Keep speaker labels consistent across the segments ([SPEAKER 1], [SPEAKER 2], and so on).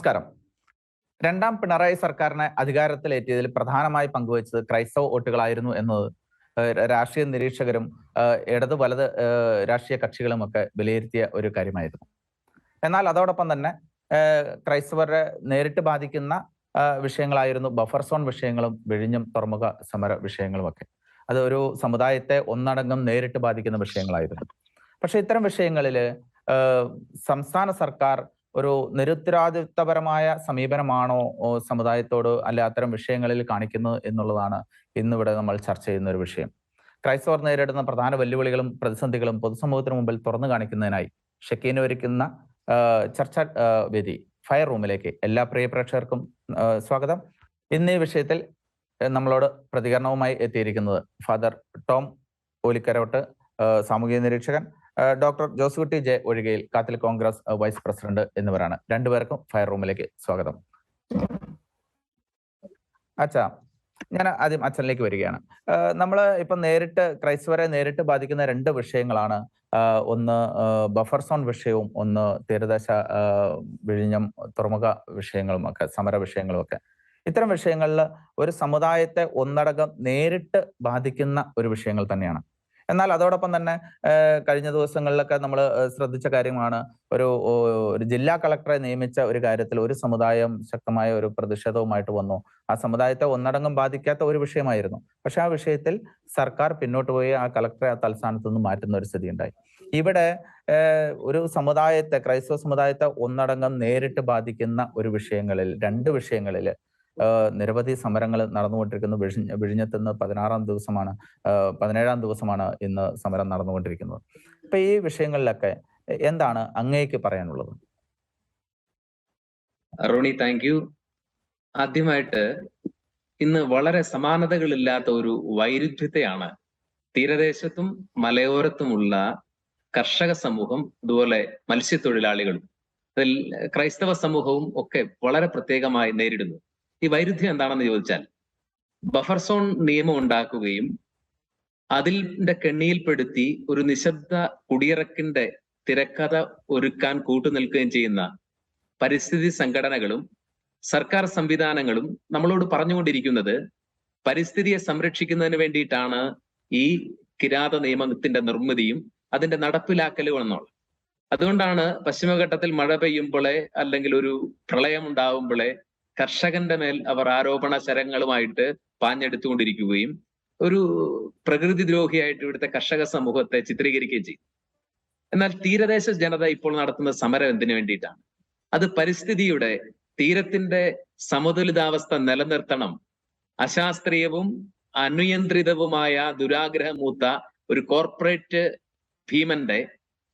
[SPEAKER 1] നമസ്കാരം. രണ്ടാം പിണറായി സർക്കാരിനെ അധികാരത്തിലേറ്റിയതിൽ പ്രധാനമായി പങ്കുവച്ചത് ക്രൈസ്തവ വോട്ടുകളായിരുന്നു എന്നത്. രാഷ്ട്രീയ നിരീക്ഷകരും ഇടതു വലത് രാഷ്ട്രീയ കക്ഷികളും ഒക്കെ വിലയിരുത്തിയ ഒരു കാര്യമായിരുന്നു. എന്നാൽ അതോടൊപ്പം തന്നെ ക്രൈസ്തവരെ നേരിട്ട് ബാധിക്കുന്ന വിഷയങ്ങളായിരുന്നു ബഫർ സോൺ വിഷയങ്ങളും വിഴിഞ്ഞം തുറമുഖ സമര വിഷയങ്ങളുമൊക്കെ അത് ഒരു സമുദായത്തെ ഒന്നടങ്കം നേരിട്ട് ബാധിക്കുന്ന വിഷയങ്ങളായിരുന്നു. പക്ഷെ ഇത്തരം വിഷയങ്ങളിൽ സംസ്ഥാന സർക്കാർ ഒരു നിരുത്തരവാദിത്തപരമായ സമീപനമാണോ സമുദായത്തോട് അല്ലെ അത്തരം വിഷയങ്ങളിൽ കാണിക്കുന്നത് എന്നുള്ളതാണ് ഇന്നിവിടെ നമ്മൾ ചർച്ച ചെയ്യുന്ന ഒരു വിഷയം. ക്രൈസ്തവർ നേരിടുന്ന പ്രധാന വെല്ലുവിളികളും പ്രതിസന്ധികളും പൊതുസമൂഹത്തിന് മുമ്പിൽ തുറന്നു കാണിക്കുന്നതിനായി ഷക്കീന ഒരുക്കുന്ന ചർച്ചാ വേദി ഫയർ റൂമിലേക്ക് എല്ലാ പ്രിയ പ്രേക്ഷകർക്കും സ്വാഗതം. ഇന്ന് ഈ വിഷയത്തിൽ നമ്മളോട് പ്രതികരണവുമായി എത്തിയിരിക്കുന്നത് ഫാദർ ടോം ഓലിക്കരോട്ട് സാമൂഹിക നിരീക്ഷകൻ ഡോക്ടർ ജോസുകുട്ടി ജെ ഒഴികയിൽ കാത്തിൽ കോൺഗ്രസ് വൈസ് പ്രസിഡന്റ് എന്നിവരാണ്. രണ്ടുപേർക്കും ഫയർ റൂമിലേക്ക് സ്വാഗതം. അച്ഛാ ഞാൻ ആദ്യം അച്ഛനിലേക്ക് വരികയാണ്. നമ്മൾ ഇപ്പൊ നേരിട്ട് ക്രൈസ്തവരെ നേരിട്ട് ബാധിക്കുന്ന രണ്ട് വിഷയങ്ങളാണ്. ഒന്ന് ബഫർ സോൺ വിഷയവും ഒന്ന് തീരദേശ വിഴിഞ്ഞം തുറമുഖ വിഷയങ്ങളും ഒക്കെ സമര വിഷയങ്ങളും ഒക്കെ. ഇത്തരം വിഷയങ്ങളിൽ ഒരു സമുദായത്തെ ഒന്നടങ്കം നേരിട്ട് ബാധിക്കുന്ന ഒരു വിഷയങ്ങൾ തന്നെയാണ്. എന്നാൽ അതോടൊപ്പം തന്നെ കഴിഞ്ഞ ദിവസങ്ങളിലൊക്കെ നമ്മൾ ശ്രദ്ധിച്ച കാര്യമാണ്. ഒരു ഒരു ജില്ലാ കളക്ടറെ നിയമിച്ച ഒരു കാര്യത്തിൽ ഒരു സമുദായം ശക്തമായ ഒരു പ്രതിഷേധവുമായിട്ട് വന്നു. ആ സമുദായത്തെ ഒന്നടങ്കം ബാധിക്കാത്ത ഒരു വിഷയമായിരുന്നു. പക്ഷെ ആ വിഷയത്തിൽ സർക്കാർ പിന്നോട്ട് പോയി ആ കളക്ടറെ ആ തൽസ്ഥാനത്ത് നിന്ന് മാറ്റുന്ന ഒരു സ്ഥിതി ഉണ്ടായി ഇവിടെ ഒരു സമുദായത്തെ ക്രൈസ്തവ സമുദായത്തെ ഒന്നടങ്കം നേരിട്ട് ബാധിക്കുന്ന ഒരു വിഷയങ്ങളിൽ രണ്ട് വിഷയങ്ങളിൽ നിരവധി സമരങ്ങൾ നടന്നുകൊണ്ടിരിക്കുന്നു. വിഴിഞ്ഞ വിഴിഞ്ഞത്ത് നിന്ന് പതിനാറാം ദിവസമാണ് പതിനേഴാം ദിവസമാണ് ഇന്ന് സമരം നടന്നുകൊണ്ടിരിക്കുന്നത്. അപ്പൊ ഈ വിഷയങ്ങളിലൊക്കെ എന്താണ് അങ്ങേക്ക് പറയാനുള്ളത്?
[SPEAKER 2] റോണി താങ്ക് യു ആദ്യമായിട്ട് ഇന്ന് വളരെ സമാനതകളില്ലാത്ത ഒരു വൈരുദ്ധ്യത്തെയാണ് തീരദേശത്തും മലയോരത്തുമുള്ള കർഷക സമൂഹം അതുപോലെ മത്സ്യത്തൊഴിലാളികളും ക്രൈസ്തവ സമൂഹവും ഒക്കെ വളരെ പ്രത്യേകമായി നേരിടുന്നു. ഈ വൈരുദ്ധ്യം എന്താണെന്ന് ചോദിച്ചാൽ ബഫർ സോൺ നിയമം ഉണ്ടാക്കുകയും അതിന്റെ കെണിയിൽപ്പെടുത്തി ഒരു നിശബ്ദ കുടിയിറക്കിന്റെ തിരക്കഥ ഒരുക്കാൻ കൂട്ടുനിൽക്കുകയും ചെയ്യുന്ന പരിസ്ഥിതി സംഘടനകളും സർക്കാർ സംവിധാനങ്ങളും നമ്മളോട് പറഞ്ഞുകൊണ്ടിരിക്കുന്നത് പരിസ്ഥിതിയെ സംരക്ഷിക്കുന്നതിന് വേണ്ടിയിട്ടാണ് ഈ കിരാത നിയമത്തിന്റെ നിർമ്മിതിയും അതിന്റെ നടപ്പിലാക്കലും എന്നുള്ളത് അതുകൊണ്ടാണ് പശ്ചിമഘട്ടത്തിൽ മഴ പെയ്യുമ്പോളെ അല്ലെങ്കിൽ ഒരു പ്രളയം ഉണ്ടാവുമ്പോളെ കർഷകന്റെ മേൽ അവർ ആരോപണ ശരങ്ങളുമായിട്ട് പാഞ്ഞെടുത്തുകൊണ്ടിരിക്കുകയും ഒരു പ്രകൃതി ദ്രോഹിയായിട്ട് ഇവിടുത്തെ കർഷക സമൂഹത്തെ ചിത്രീകരിക്കുകയും ചെയ്യും എന്നാൽ തീരദേശ ജനത ഇപ്പോൾ നടത്തുന്ന സമരം എന്തിനു വേണ്ടിയിട്ടാണ്? അത് പരിസ്ഥിതിയുടെ തീരത്തിന്റെ സമതുലിതാവസ്ഥ നിലനിർത്തണം അശാസ്ത്രീയവും അനിയന്ത്രിതവുമായ ദുരാഗ്രഹമൂത്ത ഒരു കോർപ്പറേറ്റ് ഭീമന്റെ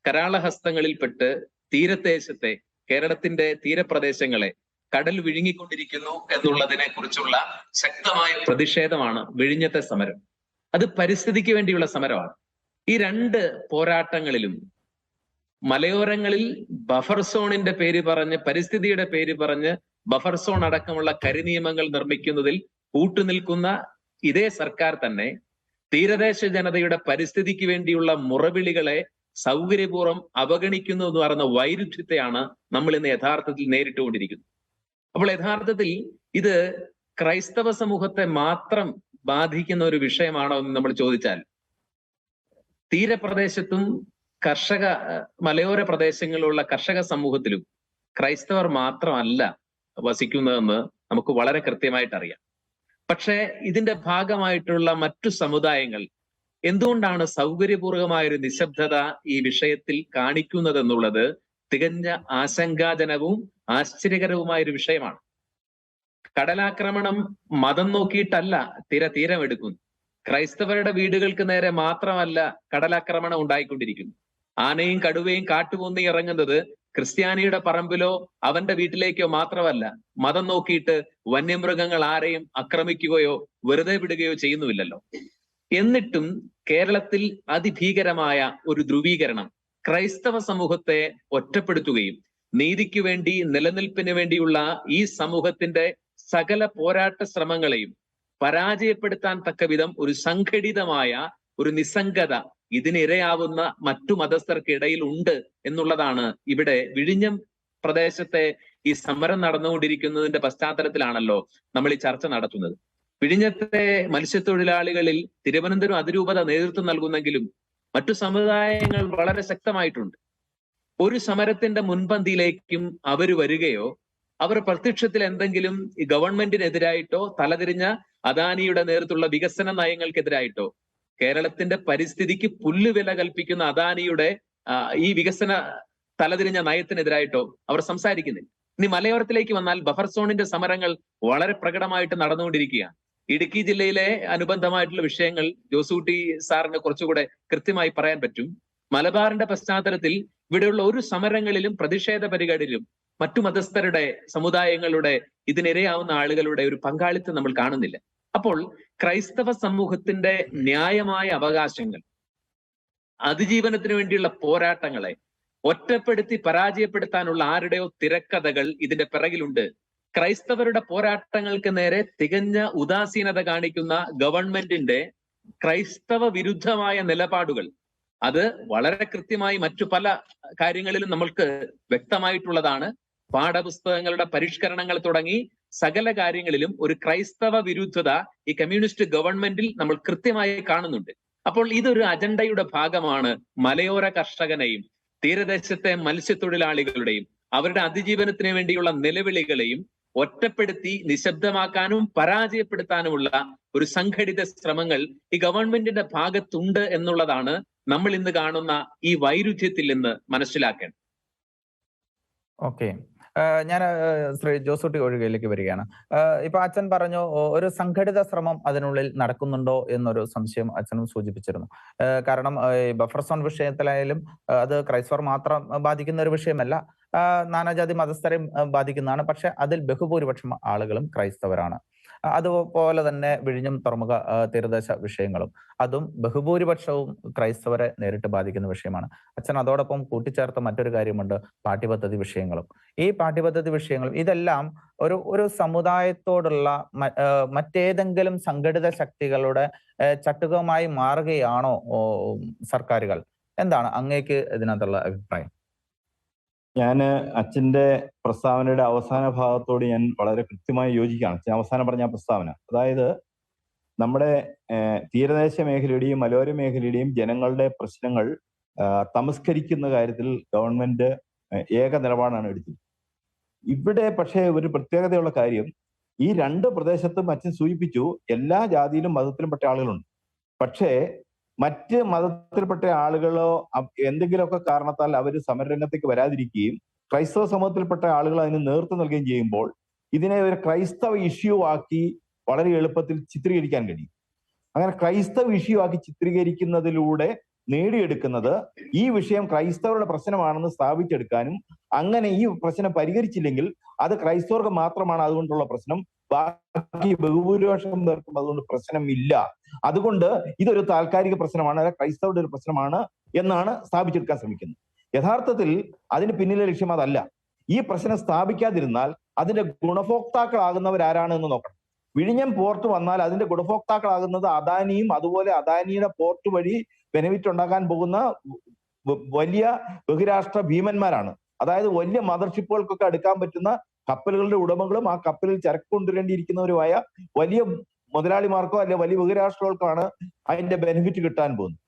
[SPEAKER 2] കരാളഹസ്തങ്ങളിൽപ്പെട്ട് തീരദേശത്തെ കേരളത്തിന്റെ തീരപ്രദേശങ്ങളെ കടൽ വിഴുങ്ങിക്കൊണ്ടിരിക്കുന്നു എന്നുള്ളതിനെ കുറിച്ചുള്ള ശക്തമായ പ്രതിഷേധമാണ് വിഴിഞ്ഞത്തെ സമരം. അത് പരിസ്ഥിതിക്ക് വേണ്ടിയുള്ള സമരമാണ്. ഈ രണ്ട് പോരാട്ടങ്ങളിലും മലയോരങ്ങളിൽ ബഫർ സോണിന്റെ പേര് പറഞ്ഞ് പരിസ്ഥിതിയുടെ പേര് പറഞ്ഞ് ബഫർ സോൺ അടക്കമുള്ള കരിനിയമങ്ങൾ നിർമ്മിക്കുന്നതിൽ കൂട്ടുനിൽക്കുന്ന ഇതേ സർക്കാർ തന്നെ തീരദേശ ജനതയുടെ പരിസ്ഥിതിക്ക് വേണ്ടിയുള്ള മുറവിളികളെ സൗകര്യപൂർവം അവഗണിക്കുന്നു എന്ന് പറയുന്ന വൈരുദ്ധ്യത്തെയാണ് നമ്മൾ ഇന്ന് യഥാർത്ഥത്തിൽ നേരിട്ടുകൊണ്ടിരിക്കുന്നത്. അപ്പോൾ യഥാർത്ഥത്തിൽ ഇത് ക്രൈസ്തവ സമൂഹത്തെ മാത്രം ബാധിക്കുന്ന ഒരു വിഷയമാണോ എന്ന് നമ്മൾ ചോദിച്ചാൽ തീരപ്രദേശത്തും കർഷക മലയോര പ്രദേശങ്ങളിലുള്ള കർഷക സമൂഹത്തിലും ക്രൈസ്തവർ മാത്രമല്ല വസിക്കുന്നതെന്ന് നമുക്ക് വളരെ കൃത്യമായിട്ട് അറിയാം പക്ഷേ ഇതിന്റെ ഭാഗമായിട്ടുള്ള മറ്റു സമുദായങ്ങൾ എന്തുകൊണ്ടാണ് സൗകര്യപൂർവമായ ഒരു നിശബ്ദത ഈ വിഷയത്തിൽ കാണിക്കുന്നത് എന്നുള്ളത് തികഞ്ഞ ആശങ്കാജനകവും ആശ്ചര്യകരവുമായ ഒരു വിഷയമാണ്. കടലാക്രമണം മതം നോക്കിയിട്ടല്ല തീര തീരം എടുക്കുന്നു ക്രൈസ്തവരുടെ വീടുകൾക്ക് നേരെ മാത്രമല്ല കടലാക്രമണം ഉണ്ടായിക്കൊണ്ടിരിക്കുന്നു. ആനയും കടുവയും കാട്ടുപൊന്നി ഇറങ്ങുന്നത് ക്രിസ്ത്യാനിയുടെ പറമ്പിലോ അവന്റെ വീട്ടിലേക്കോ മാത്രമല്ല മതം നോക്കിയിട്ട് വന്യമൃഗങ്ങൾ ആരെയും ആക്രമിക്കുകയോ വെറുതെ വിടുകയോ ചെയ്യുന്നുമില്ലല്ലോ. എന്നിട്ടും കേരളത്തിൽ അതിഭീകരമായ ഒരു ധ്രുവീകരണം ക്രൈസ്തവ സമൂഹത്തെ ഒറ്റപ്പെടുത്തുകയും നീതിക്ക് വേണ്ടി നിലനിൽപ്പിന് വേണ്ടിയുള്ള ഈ സമൂഹത്തിന്റെ സകല പോരാട്ട ശ്രമങ്ങളെയും പരാജയപ്പെടുത്താൻ തക്ക വിധം ഒരു സംഘടിതമായ ഒരു നിസ്സംഗത ഇതിനിരയാവുന്ന മറ്റു മതസ്ഥർക്കിടയിൽ ഉണ്ട് എന്നുള്ളതാണ് ഇവിടെ വിഴിഞ്ഞം പ്രദേശത്തെ ഈ സമരം നടന്നുകൊണ്ടിരിക്കുന്നതിന്റെ പശ്ചാത്തലത്തിലാണല്ലോ നമ്മൾ ഈ ചർച്ച നടത്തുന്നത്. വിഴിഞ്ഞത്തെ മത്സ്യത്തൊഴിലാളികളിൽ തിരുവനന്തപുരം അതിരൂപത നേതൃത്വം നൽകുന്നെങ്കിലും മറ്റു സമുദായങ്ങൾ വളരെ ശക്തമായിട്ടുണ്ട്. ഒരു സമരത്തിന്റെ മുൻപന്തിയിലേക്കും അവർ വരികയോ അവർ പ്രത്യക്ഷത്തിൽ എന്തെങ്കിലും ഈ ഗവൺമെന്റിനെതിരായിട്ടോ തലതിരിഞ്ഞ അദാനിയുടെ നേതൃത്വമുള്ള വികസന നയങ്ങൾക്കെതിരായിട്ടോ കേരളത്തിന്റെ പരിസ്ഥിതിക്ക് പുല്ലുവില കൽപ്പിക്കുന്ന അദാനിയുടെ ഈ വികസന തലതിരിഞ്ഞ നയത്തിനെതിരായിട്ടോ അവർ സംസാരിക്കുന്നില്ല. ഇനി മലയോരത്തിലേക്ക് വന്നാൽ ബഫർ സോണിന്റെ സമരങ്ങൾ വളരെ പ്രകടമായിട്ട് നടന്നുകൊണ്ടിരിക്കുകയാണ്. ഇടുക്കി ജില്ലയിലെ അനുബന്ധമായിട്ടുള്ള വിഷയങ്ങൾ ജോസൂട്ടി സാറിന് കുറച്ചുകൂടെ കൃത്യമായി പറയാൻ പറ്റും. മലബാറിന്റെ പശ്ചാത്തലത്തിൽ ഇവിടെയുള്ള ഒരു സമരങ്ങളിലും പ്രതിഷേധ പരിപാടിയിലും മറ്റു മതസ്ഥരുടെ സമുദായങ്ങളുടെ ഇതിനിരയാവുന്ന ആളുകളുടെ ഒരു പങ്കാളിത്തം നമ്മൾ കാണുന്നില്ല. അപ്പോൾ ക്രൈസ്തവ സമൂഹത്തിന്റെ ന്യായമായ അവകാശങ്ങൾ അതിജീവനത്തിന് വേണ്ടിയുള്ള പോരാട്ടങ്ങളെ ഒറ്റപ്പെടുത്തി പരാജയപ്പെടുത്താനുള്ള ആരുടെയോ തിരക്കഥകൾ ഇതിന്റെ പിറകിലുണ്ട്. ക്രൈസ്തവരുടെ പോരാട്ടങ്ങൾക്ക് നേരെ തികഞ്ഞ ഉദാസീനത കാണിക്കുന്ന ഗവൺമെന്റിന്റെ ക്രൈസ്തവ വിരുദ്ധമായ നിലപാടുകൾ. അത് വളരെ കൃത്യമായി മറ്റു പല കാര്യങ്ങളിലും നമ്മൾക്ക് വ്യക്തമായിട്ടുള്ളതാണ്. പാഠപുസ്തകങ്ങളുടെ പരിഷ്കരണങ്ങൾ തുടങ്ങി സകല കാര്യങ്ങളിലും ഒരു ക്രൈസ്തവ വിരുദ്ധത ഈ കമ്മ്യൂണിസ്റ്റ് ഗവൺമെന്റിൽ നമ്മൾ കൃത്യമായി കാണുന്നുണ്ട്. അപ്പോൾ ഇതൊരു അജണ്ടയുടെ ഭാഗമാണ് മലയോര കർഷകനെയും തീരദേശത്തെ മത്സ്യത്തൊഴിലാളികളുടെയും അവരുടെ അതിജീവനത്തിന് വേണ്ടിയുള്ള നിലവിളികളെയും ഒറ്റപ്പെടുത്തി നിശബ്ദമാക്കാനും പരാജയപ്പെടുത്താനുമുള്ള ഒരു സംഘടിത ശ്രമങ്ങൾ ഈ ഗവൺമെന്റിന്റെ ഭാഗത്തുണ്ട് എന്നുള്ളതാണ് നമ്മൾ ഇന്ന് കാണുന്ന ഈ വൈരുദ്ധ്യത്തിൽ നിന്ന് മനസ്സിലാക്കേണ്ടത്.
[SPEAKER 1] ഓക്കെ ഞാൻ ശ്രീ ജോസൂട്ടി ഒഴികയിലേക്ക് വരികയാണ്. ഇപ്പൊ അച്ഛൻ പറഞ്ഞു ഒരു സംഘടിത ശ്രമം അതിനുള്ളിൽ നടക്കുന്നുണ്ടോ? എന്നൊരു സംശയം അച്ഛനും സൂചിപ്പിച്ചിരുന്നു. കാരണം ബഫർ സോൺ വിഷയത്തിലായാലും അത് ക്രൈസ്തവർ മാത്രം ബാധിക്കുന്ന ഒരു വിഷയമല്ല. നാനാജാതി മതസ്ഥരെയും ബാധിക്കുന്നതാണ്. പക്ഷെ അതിൽ ബഹുഭൂരിപക്ഷം ആളുകളും ക്രൈസ്തവരാണ്. അതുപോലെ തന്നെ വിഴിഞ്ഞം തുറമുഖ തീരദേശ വിഷയങ്ങളും. അതും ബഹുഭൂരിപക്ഷവും ക്രൈസ്തവരെ നേരിട്ട് ബാധിക്കുന്ന വിഷയമാണ്. അച്ഛൻ അതോടൊപ്പം കൂട്ടിച്ചേർത്ത മറ്റൊരു കാര്യമുണ്ട് പാഠ്യപദ്ധതി വിഷയങ്ങളും. ഈ പാഠ്യപദ്ധതി വിഷയങ്ങളും ഇതെല്ലാം ഒരു ഒരു സമുദായത്തോടുള്ള മറ്റേതെങ്കിലും സംഘടിത ശക്തികളുടെ ചട്ടുകമായി മാറുകയാണോ സർക്കാരുകൾ? എന്താണ് അങ്ങേക്ക് ഇതിനകത്തുള്ള അഭിപ്രായം?
[SPEAKER 3] ഞാൻ അച്ഛന്റെ പ്രസ്താവനയുടെ അവസാന ഭാഗത്തോട് ഞാൻ വളരെ കൃത്യമായി യോജിക്കുകയാണ്. അച്ഛൻ അവസാനം പറഞ്ഞ പ്രസ്താവന. അതായത് നമ്മുടെ തീരദേശ മേഖലയുടെയും മലയോര മേഖലയുടെയും ജനങ്ങളുടെ പ്രശ്നങ്ങൾ തമസ്കരിക്കുന്ന കാര്യത്തിൽ ഗവൺമെന്റ് ഏക നിലപാടാണ് എടുത്തത്. ഇവിടെ പക്ഷേ ഒരു പ്രത്യേകതയുള്ള കാര്യം ഈ രണ്ട് പ്രദേശത്തും അച്ഛൻ സൂചിപ്പിച്ചു എല്ലാ ജാതിയിലും മതത്തിലും പെട്ട ആളുകളുണ്ട്. പക്ഷേ മറ്റ് മതത്തിൽപ്പെട്ട ആളുകളോ എന്തെങ്കിലുമൊക്കെ കാരണത്താൽ അവർ സമരരംഗത്തേക്ക് വരാതിരിക്കുകയും ക്രൈസ്തവ സമൂഹത്തിൽപ്പെട്ട ആളുകൾ അതിന് നേതൃത്വം നൽകുകയും ചെയ്യുമ്പോൾ ഇതിനെ ഒരു ക്രൈസ്തവ ഇഷ്യൂ ആക്കി വളരെ എളുപ്പത്തിൽ ചിത്രീകരിക്കാൻ കഴിയും. അങ്ങനെ ക്രൈസ്തവ ഇഷ്യൂ ആക്കി ചിത്രീകരിക്കുന്നതിലൂടെ നേടിയെടുക്കുന്നത് ഈ വിഷയം ക്രൈസ്തവരുടെ പ്രശ്നമാണെന്ന് സ്ഥാപിച്ചെടുക്കാനും അങ്ങനെ ഈ പ്രശ്നം പരിഹരിച്ചില്ലെങ്കിൽ അത് ക്രൈസ്തവർക്ക് മാത്രമാണ് അതുകൊണ്ടുള്ള പ്രശ്നം. ബാക്കി ബഹുഭൂരിപക്ഷം പേർക്കും അതുകൊണ്ട് പ്രശ്നമില്ല. അതുകൊണ്ട് ഇതൊരു താൽക്കാലിക പ്രശ്നമാണ് അല്ല ക്രൈസ്തവരുടെ ഒരു പ്രശ്നമാണ് എന്നാണ് സ്ഥാപിച്ചെടുക്കാൻ ശ്രമിക്കുന്നത്. യഥാർത്ഥത്തിൽ അതിന് പിന്നിലെ ലക്ഷ്യം അതല്ല. ഈ പ്രശ്നം സ്ഥാപിക്കാതിരുന്നാൽ അതിന്റെ ഗുണഭോക്താക്കളാകുന്നവർ ആരാണ് എന്ന് നോക്കണം. വിഴിഞ്ഞം പോർട്ട് വന്നാൽ അതിന്റെ ഗുണഭോക്താക്കളാകുന്നത് അദാനിയും അതുപോലെ അദാനിയുടെ പോർട്ട് വഴി ബെനിഫിറ്റ് ഉണ്ടാക്കാൻ പോകുന്ന വലിയ ബഹുരാഷ്ട്ര ഭീമന്മാരാണ്. അതായത് വലിയ മദർഷിപ്പുകൾക്കൊക്കെ അടുക്കാൻ പറ്റുന്ന കപ്പലുകളുടെ ഉടമകളും ആ കപ്പലിൽ ചരക്ക് കൊണ്ടുവരേണ്ടിയിരിക്കുന്നവരുമായ വലിയ മുതലാളിമാർക്കോ അല്ലെ വലിയ ബഹുരാഷ്ട്രങ്ങൾക്കാണ് അതിന്റെ ബെനിഫിറ്റ് കിട്ടാൻ പോകുന്നത്.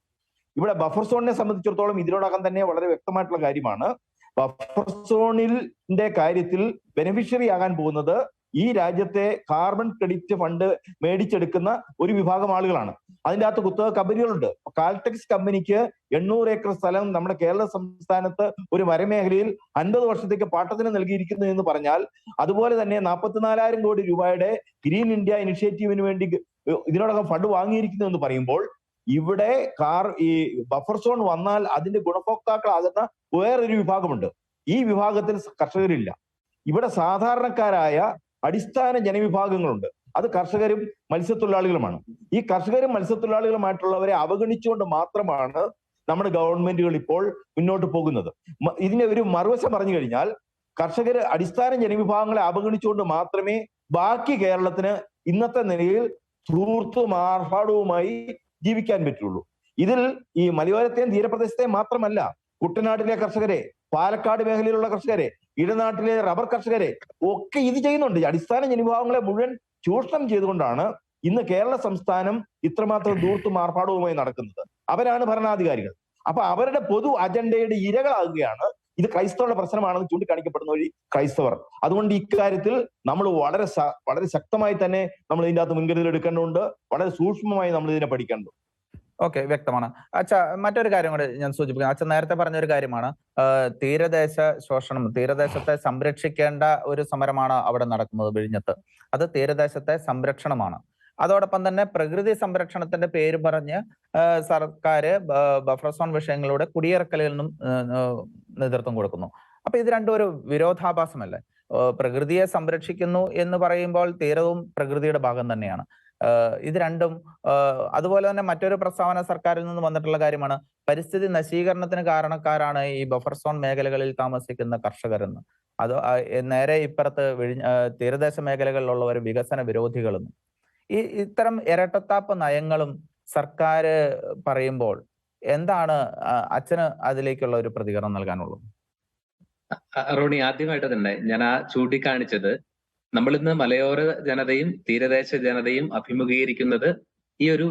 [SPEAKER 3] ഇവിടെ ബഫർ സോണിനെ സംബന്ധിച്ചിടത്തോളം ഇതിനോടകം തന്നെ വളരെ വ്യക്തമായിട്ടുള്ള കാര്യമാണ്. ബഫർ സോണിന്റെ കാര്യത്തിൽ ബെനിഫിഷ്യറി ആകാൻ പോകുന്നത് ഈ രാജ്യത്തെ കാർബൺ ക്രെഡിറ്റ് ഫണ്ട് മേടിച്ചെടുക്കുന്ന ഒരു വിഭാഗം ആളുകളാണ്. അതിന്റെ അകത്ത് കുത്തക കമ്പനികളുണ്ട്. കാൽടെക്സ് കമ്പനിക്ക് എണ്ണൂറ് ഏക്കർ സ്ഥലം നമ്മുടെ കേരള സംസ്ഥാനത്ത് ഒരു വരമേഖലയിൽ അൻപത് വർഷത്തേക്ക് പാട്ടത്തിന് നൽകിയിരിക്കുന്നു എന്ന് പറഞ്ഞാൽ അതുപോലെ തന്നെ നാൽപ്പത്തിനാലായിരം കോടി രൂപയുടെ ഗ്രീൻ ഇന്ത്യ ഇനിഷ്യേറ്റീവിന് വേണ്ടി ഇതിനോടകം ഫണ്ട് വാങ്ങിയിരിക്കുന്നു എന്ന് പറയുമ്പോൾ ഇവിടെ കാർ ഈ ബഫർ സോൺ വന്നാൽ അതിന്റെ ഗുണഭോക്താക്കളാകുന്ന വേറൊരു വിഭാഗമുണ്ട്. ഈ വിഭാഗത്തിൽ കർഷകരില്ല. ഇവിടെ സാധാരണക്കാരായ അടിസ്ഥാന ജനവിഭാഗങ്ങളുണ്ട്. അത് കർഷകരും മത്സ്യത്തൊഴിലാളികളുമാണ്. ഈ കർഷകരും മത്സ്യത്തൊഴിലാളികളുമായിട്ടുള്ളവരെ അവഗണിച്ചുകൊണ്ട് മാത്രമാണ് നമ്മുടെ ഗവൺമെന്റുകൾ ഇപ്പോൾ മുന്നോട്ട് പോകുന്നത്. ഇതിനെ ഒരു മറുവശം പറഞ്ഞു കഴിഞ്ഞാൽ കർഷകർ അടിസ്ഥാന ജനവിഭാഗങ്ങളെ അവഗണിച്ചുകൊണ്ട് മാത്രമേ ബാക്കി കേരളത്തിന് ഇന്നത്തെ നിലയിൽ ധൂർത്തും ആർഭാടവുമായി ജീവിക്കാൻ പറ്റുള്ളൂ. ഇതിൽ ഈ മലയോരത്തെയും തീരപ്രദേശത്തെയും മാത്രമല്ല കുട്ടനാട്ടിലെ കർഷകരെ പാലക്കാട് മേഖലയിലുള്ള കർഷകരെ ഇടനാട്ടിലെ റബ്ബർ കർഷകരെ ഒക്കെ ഇത് ചെയ്യുന്നുണ്ട്. അടിസ്ഥാന ജനവിഭാഗങ്ങളെ മുഴുവൻ ചൂഷണം ചെയ്തുകൊണ്ടാണ് ഇന്ന് കേരള സംസ്ഥാനം ഇത്രമാത്രം ദൂർത്തും ആർഭാടവുമായി നടക്കുന്നത്. അവരാണ് ഭരണാധികാരികൾ. അപ്പൊ അവരുടെ പൊതു അജണ്ടയുടെ ഇരകളാകുകയാണ് ഇത് ക്രൈസ്തവരുടെ പ്രശ്നമാണെന്ന് ചൂണ്ടിക്കാണിക്കപ്പെടുന്ന വഴി ക്രൈസ്തവർ. അതുകൊണ്ട് ഇക്കാര്യത്തിൽ നമ്മൾ വളരെ വളരെ ശക്തമായി തന്നെ നമ്മൾ ഇതിന്റെ അകത്ത് മുൻകരുതൽ എടുക്കേണ്ടതുണ്ട്. വളരെ സൂക്ഷ്മമായി നമ്മൾ ഇതിനെ പഠിക്കേണ്ടതുണ്ട്.
[SPEAKER 1] ഓക്കെ വ്യക്തമാണ്. അച്ഛ മറ്റൊരു കാര്യം കൂടെ ഞാൻ സൂചിപ്പിക്കാം. അച്ഛൻ നേരത്തെ പറഞ്ഞ ഒരു കാര്യമാണ് തീരദേശ ശോഷണം തീരദേശത്തെ സംരക്ഷിക്കേണ്ട ഒരു സമരമാണ് അവിടെ നടക്കുന്നത് വിഴിഞ്ഞത്ത്. അത് തീരദേശത്തെ സംരക്ഷണമാണ്. അതോടൊപ്പം തന്നെ പ്രകൃതി സംരക്ഷണത്തിന്റെ പേര് പറഞ്ഞ് സർക്കാർ ബഫർ സോൺ വിഷയങ്ങളുടെ കുടിയിറക്കലിൽ ആ, നേതൃത്വം കൊടുക്കുന്നു. അപ്പൊ ഇത് രണ്ടും ഒരു വിരോധാഭാസമല്ലേ? പ്രകൃതിയെ സംരക്ഷിക്കുന്നു എന്ന് പറയുമ്പോൾ തീരവും പ്രകൃതിയുടെ ഭാഗം തന്നെയാണ്. ഇത് രണ്ടും അതുപോലെ തന്നെ മറ്റൊരു പ്രസ്താവന സർക്കാരിൽ നിന്ന് വന്നിട്ടുള്ള കാര്യമാണ്. പരിസ്ഥിതി നശീകരണത്തിന് കാരണക്കാരാണ് ഈ ബഫർ സോൺ മേഖലകളിൽ താമസിക്കുന്ന കർഷകരെന്ന്. അത് നേരെ ഇപ്പുറത്ത് തീരദേശ മേഖലകളിലുള്ളവർ വികസന വിരോധികളെന്നും ഈ ഇത്തരം ഇരട്ടത്താപ്പ് നയങ്ങളും സർക്കാർ പറയുമ്പോൾ എന്താണ് അച്ഛന് അതിലേക്കുള്ള ഒരു പ്രതികരണം നൽകാനുള്ളത്?
[SPEAKER 2] റോണി ആദ്യമായിട്ട് തന്നെ ഞാൻ ആ ചൂണ്ടിക്കാണിച്ചത് നമ്മൾ ഇന്ന് മലയോര ജനതയും തീരദേശ ജനതയും അഭിമുഖീകരിക്കുന്നത് ഈ ഒരു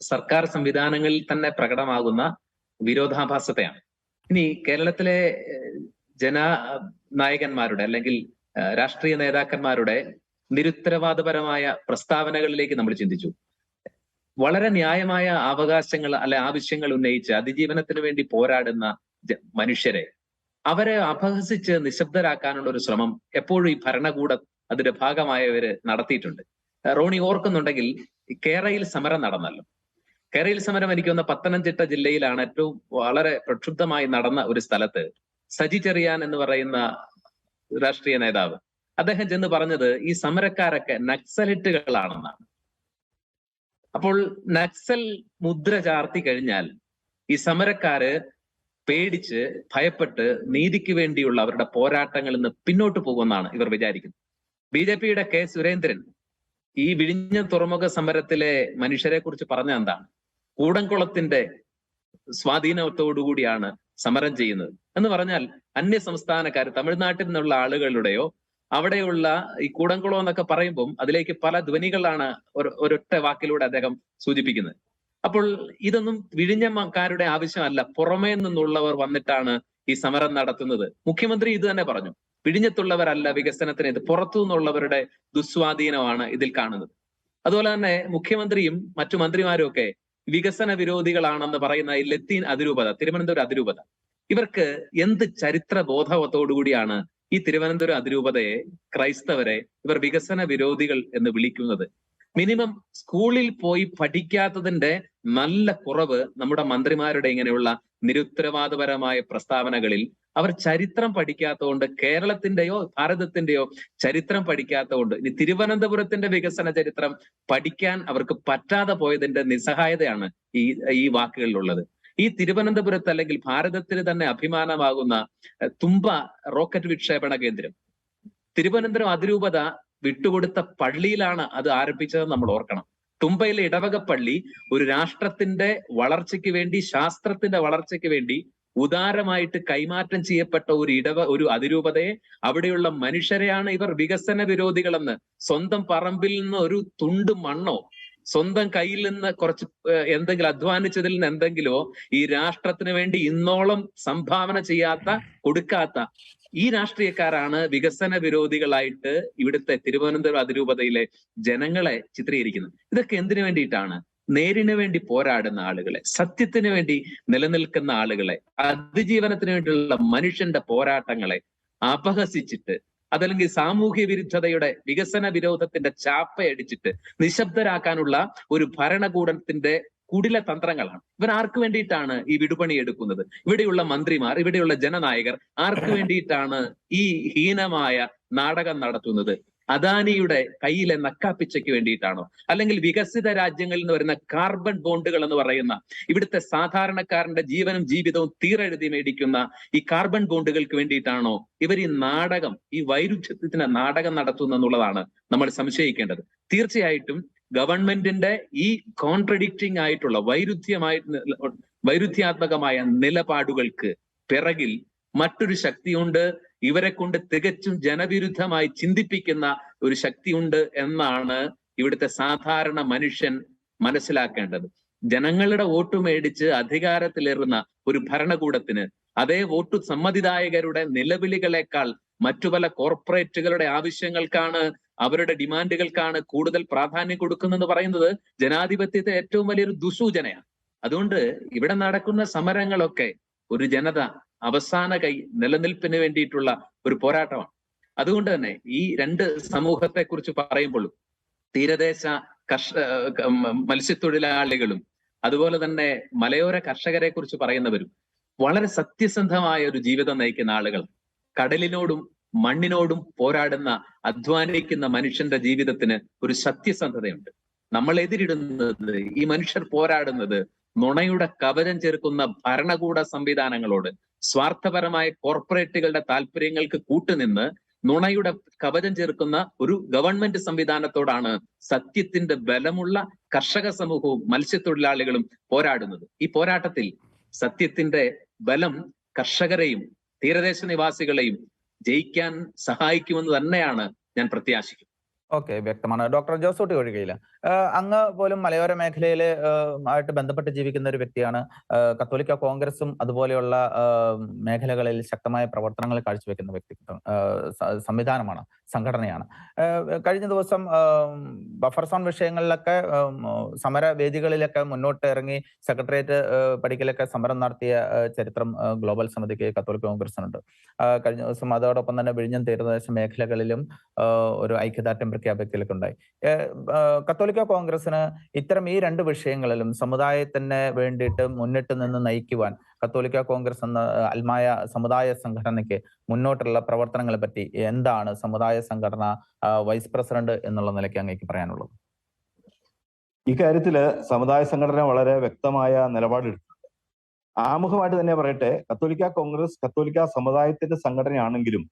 [SPEAKER 2] സർക്കാർ സംവിധാനങ്ങളിൽ തന്നെ പ്രകടമാകുന്ന വിരോധാഭാസത്തെയാണ്. ഇനി കേരളത്തിലെ ജനനായകന്മാരുടെ ജന നായകന്മാരുടെ അല്ലെങ്കിൽ രാഷ്ട്രീയ നേതാക്കന്മാരുടെ നിരുത്തരവാദപരമായ പ്രസ്താവനകളിലേക്ക് നമ്മൾ ചിന്തിച്ചു. വളരെ ന്യായമായ അവകാശങ്ങൾ അല്ലെ ആവശ്യങ്ങൾ ഉന്നയിച്ച് അതിജീവനത്തിന് വേണ്ടി പോരാടുന്ന മനുഷ്യരെ അവരെ അപഹസിച്ച് നിശബ്ദരാക്കാനുള്ള ഒരു ശ്രമം എപ്പോഴും ഈ ഭരണകൂടം അതിന്റെ ഭാഗമായവര് നടത്തിയിട്ടുണ്ട്. റോണി ഓർക്കുന്നുണ്ടെങ്കിൽ കേരയിൽ സമരം നടന്നല്ലോ. കേരയിൽ സമരം എനിക്ക് വന്ന പത്തനംതിട്ട ജില്ലയിലാണ് ഏറ്റവും വളരെ പ്രക്ഷുബ്ധമായി നടന്ന ഒരു സ്ഥലത്ത് സജി ചെറിയാൻ എന്ന് പറയുന്ന രാഷ്ട്രീയ നേതാവ്. അദ്ദേഹം ചെന്ന് പറഞ്ഞത് ഈ സമരക്കാരൊക്കെ നക്സലിറ്റുകളാണെന്നാണ്. അപ്പോൾ നക്സൽ മുദ്ര ചാർത്തി കഴിഞ്ഞാൽ ഈ സമരക്കാര് പേടിച്ച് ഭയപ്പെട്ട് നീതിക്ക് വേണ്ടിയുള്ള അവരുടെ പോരാട്ടങ്ങളിൽ നിന്ന് പിന്നോട്ട് പോകുമെന്നാണ് ഇവർ വിചാരിക്കുന്നത്. ബി ജെ പിയുടെ കെ സുരേന്ദ്രൻ ഈ വിഴിഞ്ഞ തുറമുഖ സമരത്തിലെ മനുഷ്യരെ കുറിച്ച് പറഞ്ഞ എന്താണ് കൂടംകുളത്തിന്റെ സ്വാധീനത്തോടുകൂടിയാണ് സമരം ചെയ്യുന്നത്. എന്ന് പറഞ്ഞാൽ അന്യ സംസ്ഥാനക്കാർ തമിഴ്നാട്ടിൽ നിന്നുള്ള ആളുകളുടെയോ അവിടെയുള്ള ഈ കൂടംകുളം എന്നൊക്കെ പറയുമ്പം അതിലേക്ക് പല ധ്വനികളാണ് ഒരൊറ്റ വാക്കിലൂടെ അദ്ദേഹം സൂചിപ്പിക്കുന്നത്. അപ്പോൾ ഇതൊന്നും വിഴിഞ്ഞക്കാരുടെ ആവശ്യമല്ല. പുറമേ നിന്നുള്ളവർ വന്നിട്ടാണ് ഈ സമരം നടത്തുന്നത്. മുഖ്യമന്ത്രി ഇത് തന്നെ പറഞ്ഞു. വിഴിഞ്ഞത്തുള്ളവരല്ല വികസനത്തിന് ഇത്. പുറത്തു നിന്നുള്ളവരുടെ ദുസ്വാധീനമാണ് ഇതിൽ കാണുന്നത്. അതുപോലെ തന്നെ മുഖ്യമന്ത്രിയും മറ്റു മന്ത്രിമാരും ഒക്കെ വികസന വിരോധികളാണെന്ന് പറയുന്ന ലത്തീൻ അതിരൂപത തിരുവനന്തപുരം അതിരൂപത ഇവർക്ക് എന്ത് ചരിത്ര ബോധവത്തോടുകൂടിയാണ് ഈ തിരുവനന്തപുരം അതിരൂപതയെ ക്രൈസ്തവരെ ഇവർ വികസന വിരോധികൾ എന്ന് വിളിക്കുന്നത്. മിനിമം സ്കൂളിൽ പോയി പഠിക്കാത്തതിന്റെ നല്ല കുറവ് നമ്മുടെ മന്ത്രിമാരുടെ ഇങ്ങനെയുള്ള നിരുത്തരവാദപരമായ പ്രസ്താവനകളിൽ അവർ ചരിത്രം പഠിക്കാത്തതുകൊണ്ട് കേരളത്തിന്റെയോ ഭാരതത്തിന്റെയോ ചരിത്രം പഠിക്കാത്തതുകൊണ്ട് ഇനി തിരുവനന്തപുരത്തിന്റെ വികസന ചരിത്രം പഠിക്കാൻ അവർക്ക് പറ്റാതെ പോയതിന്റെ നിസ്സഹായതയാണ് ഈ ഈ വാക്കുകളിലുള്ളത്. ഈ തിരുവനന്തപുരത്ത് അല്ലെങ്കിൽ ഭാരതത്തിന് തന്നെ അഭിമാനമാകുന്ന തുമ്പ റോക്കറ്റ് വിക്ഷേപണ കേന്ദ്രം. തിരുവനന്തപുരം അതിരൂപത വിട്ടുകൊടുത്ത പള്ളിയിലാണ് അത് ആരംഭിച്ചതെന്ന് നമ്മൾ ഓർക്കണം. തുമ്പയിലെ ഇടവകപ്പള്ളി പള്ളി ഒരു രാഷ്ട്രത്തിന്റെ വളർച്ചയ്ക്ക് വേണ്ടി ശാസ്ത്രത്തിന്റെ വളർച്ചയ്ക്ക് വേണ്ടി ഉദാരമായിട്ട് കൈമാറ്റം ചെയ്യപ്പെട്ട ഒരു ഇടവ ഒരു അതിരൂപതയെ അവിടെയുള്ള മനുഷ്യരെയാണ് ഇവർ വികസന വിരോധികളെന്ന്. സ്വന്തം പറമ്പിൽ നിന്ന് ഒരു തുണ്ട് മണ്ണോ സ്വന്തം കയ്യിൽ നിന്ന് കുറച്ച് എന്തെങ്കിലും അധ്വാനിച്ചതിൽ നിന്ന് എന്തെങ്കിലോ ഈ രാഷ്ട്രത്തിന് വേണ്ടി ഇന്നോളം സംഭാവന ചെയ്യാത്ത കൊടുക്കാത്ത ഈ രാഷ്ട്രീയക്കാരാണ് വികസന വിരോധികളായിട്ട് ഇവിടുത്തെ തിരുവനന്തപുരം അതിരൂപതയിലെ ജനങ്ങളെ ചിത്രീകരിക്കുന്നത്. ഇതൊക്കെ എന്തിനു വേണ്ടിയിട്ടാണ്? നേരിന് വേണ്ടി പോരാടുന്ന ആളുകളെ സത്യത്തിന് വേണ്ടി നിലനിൽക്കുന്ന ആളുകളെ അതിജീവനത്തിന് വേണ്ടിയുള്ള മനുഷ്യന്റെ പോരാട്ടങ്ങളെ അപഹസിച്ചിട്ട് അതല്ലെങ്കിൽ സാമൂഹ്യ വിരുദ്ധതയുടെ വികസന വിരോധത്തിന്റെ ചാപ്പയടിച്ചിട്ട് നിശബ്ദരാക്കാനുള്ള ഒരു ഭരണകൂടത്തിന്റെ കുടില തന്ത്രങ്ങളാണ്. ഇവർ ആർക്ക് വേണ്ടിയിട്ടാണ് ഈ വിടുപണി എടുക്കുന്നത്? ഇവിടെയുള്ള മന്ത്രിമാർ ഇവിടെയുള്ള ജനനായകർ ആർക്ക് വേണ്ടിയിട്ടാണ് ഈ ഹീനമായ നാടകം നടത്തുന്നത്? അദാനിയുടെ കയ്യിലെ നക്കാപ്പിച്ചയ്ക്ക് വേണ്ടിയിട്ടാണോ? അല്ലെങ്കിൽ വികസിത രാജ്യങ്ങളിൽ നിന്ന് വരുന്ന കാർബൺ ബോണ്ടുകൾ എന്ന് പറയുന്ന ഇവിടുത്തെ സാധാരണക്കാരന്റെ ജീവനും ജീവിതവും തീരെഴുതി മേടിക്കുന്ന ഈ കാർബൺ ബോണ്ടുകൾക്ക് വേണ്ടിയിട്ടാണോ ഇവർ ഈ നാടകം ഈ വൈരുദ്ധ്യത്തിന് നാടകം നടത്തുന്നു എന്നുള്ളതാണ് നമ്മൾ സംശയിക്കേണ്ടത്. തീർച്ചയായിട്ടും ഗവൺമെന്റിന്റെ ഈ കോൺട്രഡിക്റ്റിംഗ് ആയിട്ടുള്ള വൈരുദ്ധ്യമായി വൈരുദ്ധ്യാത്മകമായ നിലപാടുകൾക്ക് പിറകിൽ മറ്റൊരു ശക്തിയുണ്ട്. ഇവരെ കൊണ്ട് തികച്ചും ജനവിരുദ്ധമായി ചിന്തിപ്പിക്കുന്ന ഒരു ശക്തിയുണ്ട് എന്നാണ് ഇവിടുത്തെ സാധാരണ മനുഷ്യൻ മനസ്സിലാക്കേണ്ടത്. ജനങ്ങളുടെ വോട്ട് മേടിച്ച് അധികാരത്തിലേറുന്ന ഒരു ഭരണകൂടത്തിന് അതേ വോട്ട് സമ്മതിദായകരുടെ നിലവിളികളെക്കാൾ മറ്റു പല കോർപ്പറേറ്റുകളുടെ ആവശ്യങ്ങൾക്കാണ് അവരുടെ ഡിമാൻഡുകൾക്കാണ് കൂടുതൽ പ്രാധാന്യം കൊടുക്കുന്നതെന്ന് പറയുന്നത് ജനാധിപത്യത്തെ ഏറ്റവും വലിയൊരു ദുസൂചനയാണ്. അതുകൊണ്ട് ഇവിടെ നടക്കുന്ന സമരങ്ങളൊക്കെ ഒരു ജനത അവസാന കൈ നിലനിൽപ്പിന് വേണ്ടിയിട്ടുള്ള ഒരു പോരാട്ടമാണ്. അതുകൊണ്ട് തന്നെ ഈ രണ്ട് സമൂഹത്തെ കുറിച്ച് പറയുമ്പോഴും തീരദേശ കർഷ മത്സ്യത്തൊഴിലാളികളും അതുപോലെ തന്നെ മലയോര കർഷകരെ കുറിച്ച് പറയുന്നവരും വളരെ സത്യസന്ധമായ ഒരു ജീവിതം നയിക്കുന്ന ആളുകൾ കടലിനോടും മണ്ണിനോടും പോരാടുന്ന അധ്വാനിക്കുന്ന മനുഷ്യന്റെ ജീവിതത്തിന് ഒരു സത്യസന്ധതയുണ്ട്. നമ്മൾ എതിരിടുന്നത് ഈ മനുഷ്യർ പോരാടുന്നത് നുണയുടെ കവചം ചേർക്കുന്ന ഭരണകൂട സംവിധാനങ്ങളോട് സ്വാർത്ഥപരമായ കോർപ്പറേറ്റുകളുടെ താല്പര്യങ്ങൾക്ക് കൂട്ടുനിന്ന് നുണയുടെ കവചം ചേർക്കുന്ന ഒരു ഗവൺമെന്റ് സംവിധാനത്തോടാണ് സത്യത്തിന്റെ ബലമുള്ള കർഷക സമൂഹവും മത്സ്യത്തൊഴിലാളികളും പോരാടുന്നത്. ഈ പോരാട്ടത്തിൽ സത്യത്തിന്റെ ബലം കർഷകരെയും തീരദേശ നിവാസികളെയും ജയിക്കാൻ സഹായിക്കുമെന്ന് തന്നെയാണ് ഞാൻ പ്രത്യാശിക്കുന്നത്.
[SPEAKER 1] ഓക്കെ വ്യക്തമാണ്. ഡോക്ടർ ജോസൂട്ടി ഒഴികയില്ല. അങ്ങ് പോലും മലയോര മേഖലയിൽ ആയിട്ട് ബന്ധപ്പെട്ട് ജീവിക്കുന്ന ഒരു വ്യക്തിയാണ്. കത്തോലിക്ക കോൺഗ്രസും അതുപോലെയുള്ള മേഖലകളിൽ ശക്തമായ പ്രവർത്തനങ്ങൾ കാഴ്ചവെക്കുന്ന വ്യക്തിത്വം സംവിധാനമാണ് സംഘടനയാണ്. കഴിഞ്ഞ ദിവസം ബഫർ സോൺ വിഷയങ്ങളിലൊക്കെ സമര വേദികളിലൊക്കെ മുന്നോട്ട് ഇറങ്ങി സെക്രട്ടേറിയറ്റ് പടിക്കലൊക്കെ സമരം നടത്തിയ ചരിത്രം ഗ്ലോബൽ സമിതിക്ക് കത്തോലിക്ക കോൺഗ്രസിനുണ്ട്. കഴിഞ്ഞ ദിവസം അതോടൊപ്പം തന്നെ വിഴിഞ്ഞം തീരദേശ മേഖലകളിലും ഒരു ഐക്യദാർഢ്യം പ്രഖ്യാപിക്കലൊക്കെ ഉണ്ടായി. ആഹ് കത്തോലിക്ക കോൺഗ്രസിന് ഇത്തരം ഈ രണ്ട് വിഷയങ്ങളിലും സമുദായത്തിന് വേണ്ടിയിട്ട് മുന്നിട്ട് നിന്ന് നയിക്കുവാൻ കത്തോലിക്ക കോൺഗ്രസ് എന്ന അൽമായ സമുദായ സംഘടനയ്ക്ക് മുന്നോട്ടുള്ള പ്രവർത്തനങ്ങളെ പറ്റി എന്താണ് സമുദായ സംഘടന വൈസ് പ്രസിഡന്റ് എന്നുള്ള നിലയ്ക്ക് അങ്ങേക്ക് പറയാനുള്ളത്?
[SPEAKER 3] ഇക്കാര്യത്തിൽ സമുദായ സംഘടന വളരെ വ്യക്തമായ നിലപാടെടുത്തിട്ടുണ്ട്. ആമുഖമായിട്ട് തന്നെ പറയട്ടെ കത്തോലിക്ക കോൺഗ്രസ് കത്തോലിക്ക സമുദായത്തിന്റെ സംഘടനയാണെങ്കിലും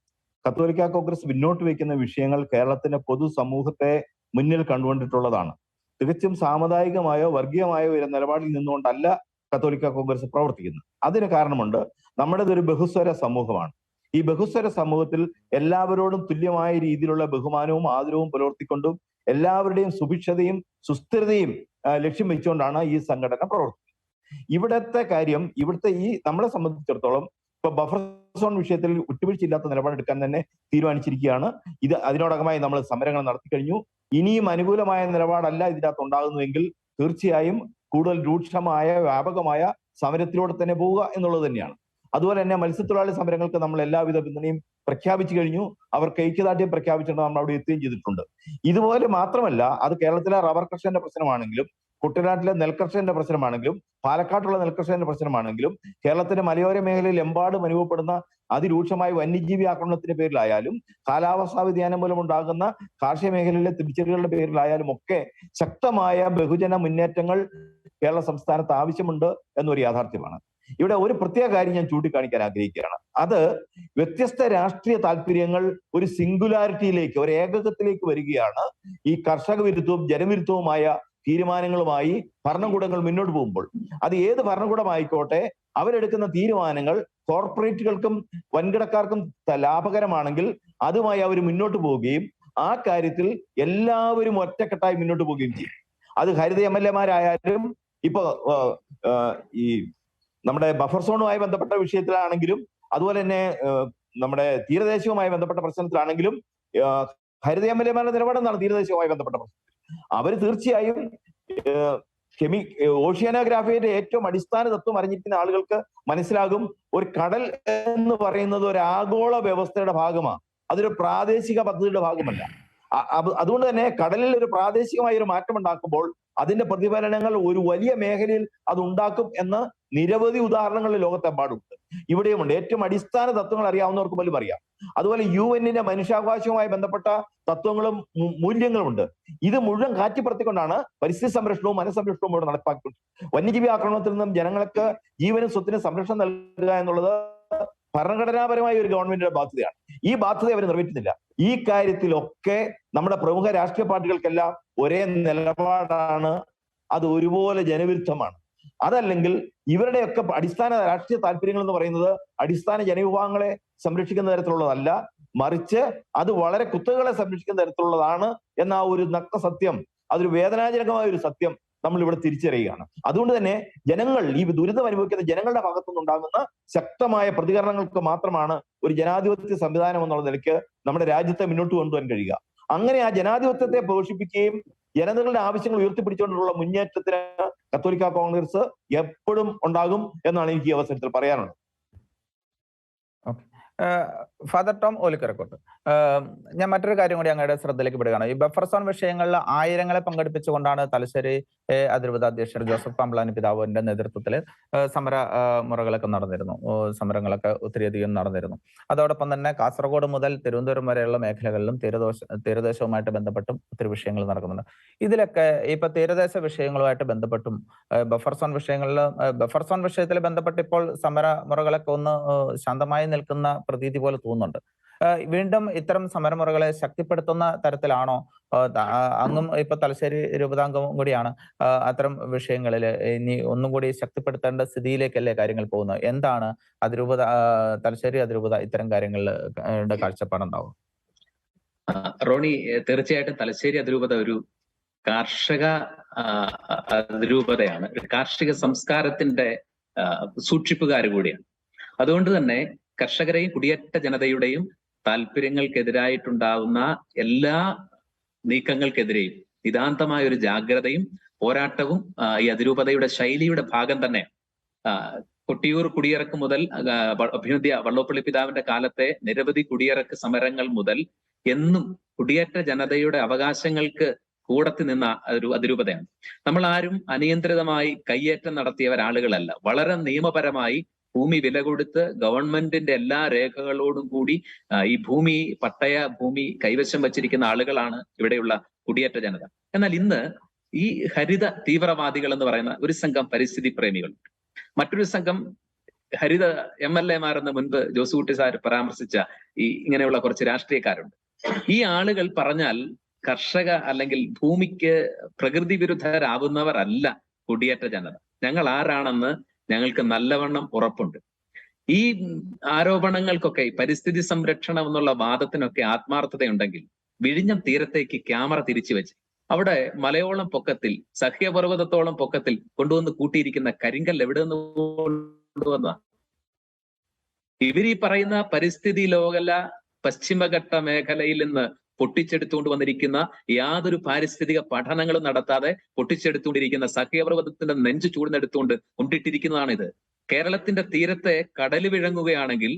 [SPEAKER 3] കത്തോലിക്ക കോൺഗ്രസ് മുന്നോട്ട് വയ്ക്കുന്ന വിഷയങ്ങൾ കേരളത്തിന്റെ പൊതുസമൂഹത്തെ മുന്നിൽ കണ്ടുകൊണ്ടിട്ടുള്ളതാണ്. തികച്ചും സാമുദായികമായോ വർഗീയമായോ ഒരു നിലപാടിൽ നിന്നുകൊണ്ടല്ല കത്തോലിക്ക കോൺഗ്രസ് പ്രവർത്തിക്കുന്നത്. അതിന് കാരണമുണ്ട് നമ്മുടേത് ഒരു ബഹുസ്വര സമൂഹമാണ്. ഈ ബഹുസ്വര സമൂഹത്തിൽ എല്ലാവരോടും തുല്യമായ രീതിയിലുള്ള ബഹുമാനവും ആദരവും പുലർത്തിക്കൊണ്ടും എല്ലാവരുടെയും സുഭിക്ഷതയും സുസ്ഥിരതയും ലക്ഷ്യം വെച്ചുകൊണ്ടാണ് ഈ സംഘടന പ്രവർത്തിക്കുന്നത്. ഇവിടത്തെ കാര്യം ഇവിടുത്തെ ഈ നമ്മളെ സംബന്ധിച്ചിടത്തോളം ഇപ്പൊ ബഫർ സോൺ വിഷയത്തിൽ വിട്ടുവീഴ്ചയില്ലാത്ത നിലപാടെടുക്കാൻ തന്നെ തീരുമാനിച്ചിരിക്കുകയാണ്. ഇത് അതിനോടകമായി നമ്മൾ സമരങ്ങൾ നടത്തി കഴിഞ്ഞു ഇനിയും അനുകൂലമായ നിലപാടല്ല ഇതിനകത്ത് ഉണ്ടാകുന്നുവെങ്കിൽ തീർച്ചയായും കൂടുതൽ രൂക്ഷമായ വ്യാപകമായ സമരത്തിലൂടെ തന്നെ പോവുക എന്നുള്ളത് തന്നെയാണ്. അതുപോലെ തന്നെ മത്സ്യത്തൊഴിലാളി സമരങ്ങൾക്ക് നമ്മൾ എല്ലാവിധ പിന്തുണയും പ്രഖ്യാപിച്ചു കഴിഞ്ഞു. അവർക്ക് ഐക്യദാർഢ്യം പ്രഖ്യാപിച്ചുകൊണ്ട് നമ്മൾ അവിടെ എത്തുകയും ചെയ്തിട്ടുണ്ട്. ഇതുപോലെ മാത്രമല്ല അത് കേരളത്തിലെ റബ്ബർ കർഷകന്റെ പ്രശ്നമാണെങ്കിലും കുട്ടനാട്ടിലെ നെൽകർഷകന്റെ പ്രശ്നമാണെങ്കിലും പാലക്കാട്ടുള്ള നെൽകർഷകന്റെ പ്രശ്നമാണെങ്കിലും കേരളത്തിന്റെ മലയോര മേഖലയിൽ എമ്പാടും അനുഭവപ്പെടുന്ന അതിരൂക്ഷമായ വന്യജീവി ആക്രമണത്തിന്റെ പേരിലായാലും കാലാവസ്ഥാ വ്യതിയാനം മൂലം ഉണ്ടാകുന്ന കാർഷിക മേഖലയിലെ തിരിച്ചടികളുടെ പേരിലായാലും ഒക്കെ ശക്തമായ ബഹുജന മുന്നേറ്റങ്ങൾ കേരള സംസ്ഥാനത്ത് ആവശ്യമുണ്ട് എന്നൊരു യാഥാർത്ഥ്യമാണ്. ഇവിടെ ഒരു പ്രത്യേക കാര്യം ഞാൻ ചൂണ്ടിക്കാണിക്കാൻ ആഗ്രഹിക്കുകയാണ്. അത് വ്യത്യസ്ത രാഷ്ട്രീയ താല്പര്യങ്ങൾ ഒരു സിംഗുലാരിറ്റിയിലേക്ക് ഒരു ഏകകത്തിലേക്ക് വരികയാണ് ഈ കർഷക വിരുദ്ധവും ജനവിരുദ്ധവുമായ തീരുമാനങ്ങളുമായി ഭരണകൂടങ്ങൾ മുന്നോട്ട് പോകുമ്പോൾ അത് ഏത് ഭരണകൂടമായിക്കോട്ടെ അവരെടുക്കുന്ന തീരുമാനങ്ങൾ കോർപ്പറേറ്റുകൾക്കും വൻകിടക്കാർക്കും ലാഭകരമാണെങ്കിൽ അതുമായി അവർ മുന്നോട്ട് പോവുകയും ആ കാര്യത്തിൽ എല്ലാവരും ഒറ്റക്കെട്ടായി മുന്നോട്ട് പോവുകയും ചെയ്യും. അത് ഹരിത എം എൽ എമാരായാലും ഇപ്പൊ ഈ നമ്മുടെ ബഫർ സോണുമായി ബന്ധപ്പെട്ട വിഷയത്തിലാണെങ്കിലും അതുപോലെ തന്നെ നമ്മുടെ തീരദേശവുമായി ബന്ധപ്പെട്ട പ്രശ്നത്തിലാണെങ്കിലും ഹരിത എം എൽ എമാരുടെ നിലപാടെന്നാണ് തീരദേശവുമായി ബന്ധപ്പെട്ട പ്രശ്നം അവർ തീർച്ചയായും കെമി ഓഷ്യാനോഗ്രാഫിയുടെ ഏറ്റവും അടിസ്ഥാന തത്വം അറിഞ്ഞിരിക്കുന്ന ആളുകൾക്ക് മനസ്സിലാകും ഒരു കടൽ എന്ന് പറയുന്നത് ഒരു ആഗോള വ്യവസ്ഥയുടെ ഭാഗമാണ്. അതൊരു പ്രാദേശിക പദ്ധതിയുടെ ഭാഗമല്ല. അതുകൊണ്ട് തന്നെ കടലിൽ ഒരു പ്രാദേശികമായ ഒരു മാറ്റം ഉണ്ടാക്കുമ്പോൾ അതിന്റെ പ്രതിഫലനങ്ങൾ ഒരു വലിയ മേഖലയിൽ അത് ഉണ്ടാക്കും എന്ന് നിരവധി ഉദാഹരണങ്ങൾ ലോകത്തെമ്പാടുണ്ട് ഇവിടെയുമുണ്ട് ഏറ്റവും അടിസ്ഥാന തത്വങ്ങൾ അറിയാവുന്നവർക്ക് പോലും അറിയാം. അതുപോലെ യു എന്നിന്റെ മനുഷ്യാവകാശവുമായി ബന്ധപ്പെട്ട തത്വങ്ങളും മൂല്യങ്ങളും മൂല്യങ്ങളുമുണ്ട്. ഇത് മുഴുവൻ കാറ്റിപ്പറത്തിക്കൊണ്ടാണ് പരിസ്ഥിതി സംരക്ഷണവും മനഃസംരക്ഷണവും ഇവിടെ നടപ്പാക്കുന്നത് വന്യജീവി ആക്രമണത്തിൽ നിന്നും ജനങ്ങൾക്ക് ജീവനും സ്വത്തിനും സംരക്ഷണം നൽകുക എന്നുള്ളത് ഭരണഘടനാപരമായ ഒരു ഗവൺമെന്റിന്റെ ബാധ്യതയാണ്. ഈ ബാധ്യത അവർ നിറവേറ്റുന്നില്ല ഈ കാര്യത്തിലൊക്കെ നമ്മുടെ പ്രമുഖ രാഷ്ട്രീയ പാർട്ടികൾക്കെല്ലാം ഒരേ നിലപാടാണ്. അത് ഒരുപോലെ ജനവിരുദ്ധമാണ്. അതല്ലെങ്കിൽ ഇവരുടെയൊക്കെ അടിസ്ഥാന രാഷ്ട്രീയ താല്പര്യങ്ങൾ എന്ന് പറയുന്നത് അടിസ്ഥാന ജനവിഭാഗങ്ങളെ സംരക്ഷിക്കുന്ന തരത്തിലുള്ളതല്ല. മറിച്ച് അത് വളരെ കുത്തകളെ സംരക്ഷിക്കുന്ന തരത്തിലുള്ളതാണ് എന്ന ആ ഒരു നഗ്ന സത്യം. അതൊരു വേദനാജനകമായ ഒരു സത്യം നമ്മൾ ഇവിടെ തിരിച്ചറിയുകയാണ്. അതുകൊണ്ട് തന്നെ ജനങ്ങൾ ഈ ദുരിതം അനുഭവിക്കുന്ന ജനങ്ങളുടെ ഭാഗത്തുനിന്നുണ്ടാകുന്ന ശക്തമായ പ്രതികരണങ്ങൾക്ക് മാത്രമാണ് ഒരു ജനാധിപത്യ സംവിധാനം എന്നുള്ള നിലയ്ക്ക് നമ്മുടെ രാജ്യത്തെ മുന്നോട്ട് കൊണ്ടുപോകാൻ കഴിയുക. അങ്ങനെ ആ ജനാധിപത്യത്തെ പോഷിപ്പിക്കുകയും ജനതകളുടെ ആവശ്യങ്ങൾ ഉയർത്തിപ്പിടിച്ചുകൊണ്ടുള്ള മുന്നേറ്റത്തിന് കത്തോലിക്ക കോൺഗ്രസ് എപ്പോഴും ഉണ്ടാകും എന്നാണ് എനിക്ക് ഈ അവസരത്തിൽ പറയാനുള്ളത്.
[SPEAKER 1] Father Tom Olikkarakott. ഞാൻ മറ്റൊരു കാര്യം കൂടി അങ്ങയുടെ ശ്രദ്ധയിലേക്ക് വിടുകയാണ് ഈ ബഫർ സോൺ വിഷയങ്ങളിൽ ആയിരങ്ങളെ പങ്കെടുപ്പിച്ചുകൊണ്ടാണ് തലശ്ശേരി അതിരൂപത അധ്യക്ഷൻ ജോസഫ് പമ്പളാനി പിതാവിന്റെ നേതൃത്വത്തിൽ സമര മുറകളൊക്കെ നടന്നിരുന്നു. സമരങ്ങളൊക്കെ ഒത്തിരിയധികം നടന്നിരുന്നു. അതോടൊപ്പം തന്നെ കാസർഗോഡ് മുതൽ തിരുവനന്തപുരം വരെയുള്ള മേഖലകളിലും തീരദേശ തീരദേശവുമായിട്ട് ബന്ധപ്പെട്ടും ഒത്തിരി വിഷയങ്ങൾ നടക്കുന്നുണ്ട്. ഇതിലൊക്കെ ഇപ്പൊ തീരദേശ വിഷയങ്ങളുമായിട്ട് ബന്ധപ്പെട്ടും ബഫർ സോൺ വിഷയങ്ങളിൽ ബഫർ സോൺ വിഷയത്തിൽ ബന്ധപ്പെട്ട് ഇപ്പോൾ സമര മുറകളൊക്കെ ഒന്ന് ശാന്തമായി നിൽക്കുന്ന പ്രതീതി പോലെ തോന്നുന്നുണ്ട്. വീണ്ടും ഇത്തരം സമരമുറകളെ ശക്തിപ്പെടുത്തുന്ന തരത്തിലാണോ? അങ്ങും ഇപ്പൊ തലശ്ശേരി രൂപതാംഗവും കൂടിയാണ് അത്തരം വിഷയങ്ങളിൽ ഇനി ഒന്നും കൂടി ശക്തിപ്പെടുത്തേണ്ട സ്ഥിതിയിലേക്കല്ലേ കാര്യങ്ങൾ പോകുന്നത്? എന്താണ് അതിരൂപത തലശ്ശേരി അതിരൂപത ഇത്തരം കാര്യങ്ങളിൽ ഏഹ് കാഴ്ചപ്പാടുണ്ടാവും
[SPEAKER 2] റോണി തീർച്ചയായിട്ടും തലശ്ശേരി അതിരൂപത ഒരു കാർഷിക അതിരൂപതയാണ്. കാർഷിക സംസ്കാരത്തിന്റെ സൂക്ഷിപ്പുകാർ കൂടിയാണ്. അതുകൊണ്ട് തന്നെ കർഷകരെയും കുടിയേറ്റ ജനതയുടെയും താല്പര്യങ്ങൾക്കെതിരായിട്ടുണ്ടാവുന്ന എല്ലാ നീക്കങ്ങൾക്കെതിരെയും നിതാന്തമായ ഒരു ജാഗ്രതയും പോരാട്ടവും ഈ അതിരൂപതയുടെ ശൈലിയുടെ ഭാഗം തന്നെ കൊട്ടിയൂർ കുടിയിറക്ക് മുതൽ അഭിനന്ദ്യ വള്ളോപ്പള്ളി പിതാവിന്റെ കാലത്തെ നിരവധി കുടിയിറക്ക് സമരങ്ങൾ മുതൽ എന്നും കുടിയേറ്റ ജനതയുടെ അവകാശങ്ങൾക്ക് കൂടത്തി നിന്ന ഒരു അതിരൂപതയാണ്. നമ്മൾ ആരും അനിയന്ത്രിതമായി കയ്യേറ്റം നടത്തിയവരാളുകളല്ല. വളരെ നിയമപരമായി ഭൂമി വില കൊടുത്ത് ഗവൺമെന്റിന്റെ എല്ലാ രേഖകളോടും കൂടി ഈ ഭൂമി പട്ടയ ഭൂമി കൈവശം വച്ചിരിക്കുന്ന ആളുകളാണ് ഇവിടെയുള്ള കുടിയേറ്റ ജനത. എന്നാൽ ഇന്ന് ഈ ഹരിത തീവ്രവാദികൾ എന്ന് പറയുന്ന ഒരു സംഘം പരിസ്ഥിതി പ്രേമികളുണ്ട്. മറ്റൊരു സംഘം ഹരിത എം എൽ എമാരെന്ന് മുൻപ് ജോസുകുട്ടി സാർ പരാമർശിച്ച ഈ ഇങ്ങനെയുള്ള കുറച്ച് രാഷ്ട്രീയക്കാരുണ്ട്. ഈ ആളുകൾ പറഞ്ഞാൽ കർഷക അല്ലെങ്കിൽ ഭൂമിക്ക് പ്രകൃതി വിരുദ്ധരാവുന്നവരല്ല കുടിയേറ്റ ജനത. ഞങ്ങൾ ആരാണെന്ന് ഞങ്ങൾക്ക് നല്ലവണ്ണം ഉറപ്പുണ്ട്. ഈ ആരോപണങ്ങൾക്കൊക്കെ പരിസ്ഥിതി സംരക്ഷണം എന്നുള്ള വാദത്തിനൊക്കെ ആത്മാർത്ഥതയുണ്ടെങ്കിൽ വിഴിഞ്ഞം തീരത്തേക്ക് ക്യാമറ തിരിച്ചു വെച്ച് അവിടെ മലയോളം പൊക്കത്തിൽ സഹ്യപർവതത്തോളം പൊക്കത്തിൽ കൊണ്ടുവന്ന് കൂട്ടിയിരിക്കുന്ന കരിങ്കൽ എവിടെ നിന്ന് കൊണ്ടുവന്ന? ഇവർ ഈ പറയുന്ന പരിസ്ഥിതി ലോകല പശ്ചിമഘട്ട മേഖലയിൽ നിന്ന് പൊട്ടിച്ചെടുത്തുകൊണ്ട് വന്നിരിക്കുന്ന യാതൊരു പാരിസ്ഥിതിക പഠനങ്ങളും നടത്താതെ പൊട്ടിച്ചെടുത്തുകൊണ്ടിരിക്കുന്ന സഖ്യപർവതത്തിന്റെ നെഞ്ചു ചൂടുന്നെടുത്തുകൊണ്ട് കൊണ്ടിട്ടിരിക്കുന്നതാണ് ഇത് കേരളത്തിന്റെ തീരത്തെ കടൽ വിഴങ്ങുകയാണെങ്കിൽ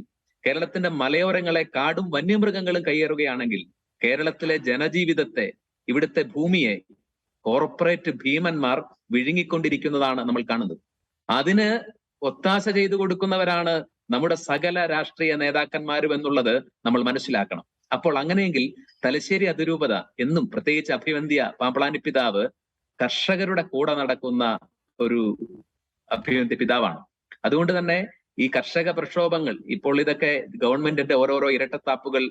[SPEAKER 2] കേരളത്തിന്റെ മലയോരങ്ങളെ കാടും വന്യമൃഗങ്ങളും കയ്യേറുകയാണെങ്കിൽ കേരളത്തിലെ ജനജീവിതത്തെ ഇവിടുത്തെ ഭൂമിയെ കോർപ്പറേറ്റ് ഭീമന്മാർ വിഴുങ്ങിക്കൊണ്ടിരിക്കുന്നതാണ് നമ്മൾ കാണുന്നത്. അതിന് ഒത്താശ ചെയ്തു കൊടുക്കുന്നവരാണ് നമ്മുടെ സകല രാഷ്ട്രീയ നേതാക്കന്മാരും എന്നുള്ളത് നമ്മൾ മനസ്സിലാക്കണം. അപ്പോൾ അങ്ങനെയെങ്കിൽ തലശ്ശേരി അതിരൂപത എന്നും പ്രത്യേകിച്ച് അഭിവന്ധ്യ പാമ്പളാനി പിതാവ് കർഷകരുടെ കൂടെ നടക്കുന്ന ഒരു അഭിവന്ധ്യ പിതാവാണ്. അതുകൊണ്ട് തന്നെ ഈ കർഷക പ്രക്ഷോഭങ്ങൾ ഇപ്പോൾ ഇതൊക്കെ ഗവൺമെന്റിന്റെ ഓരോരോ ഇരട്ടത്താപ്പുകൾ